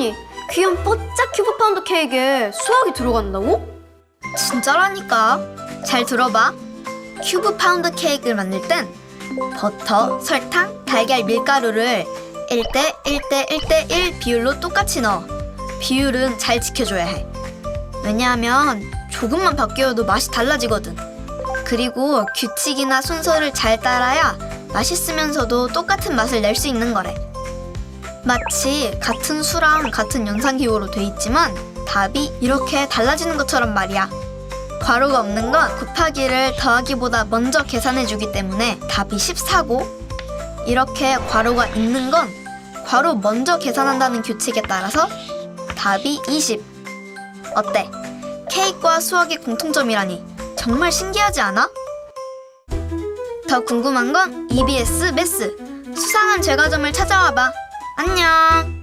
아니 귀한 뽀짝 큐브 파운드 케이크에 수학이 들어간다고? 진짜라니까. 잘 들어봐. 큐브 파운드 케이크를 만들 땐 버터, 설탕, 달걀, 밀가루를 1대 1대 1대 1 비율로 똑같이 넣어. 비율은 잘 지켜줘야 해. 왜냐하면 조금만 바뀌어도 맛이 달라지거든. 그리고 규칙이나 순서를 잘 따라야 맛있으면서도 똑같은 맛을 낼 수 있는 거래. 마치 같은 수랑 같은 연산기호로 돼 있지만 답이 이렇게 달라지는 것처럼 말이야. 괄호가 없는 건 곱하기를 더하기보다 먼저 계산해 주기 때문에 답이 14고 이렇게 괄호가 있는 건 괄호 먼저 계산한다는 규칙에 따라서 답이 20. 어때? 케이크와 수학의 공통점이라니 정말 신기하지 않아? 더 궁금한 건 EBS 매스 수상한 제과점을 찾아와 봐. 안녕.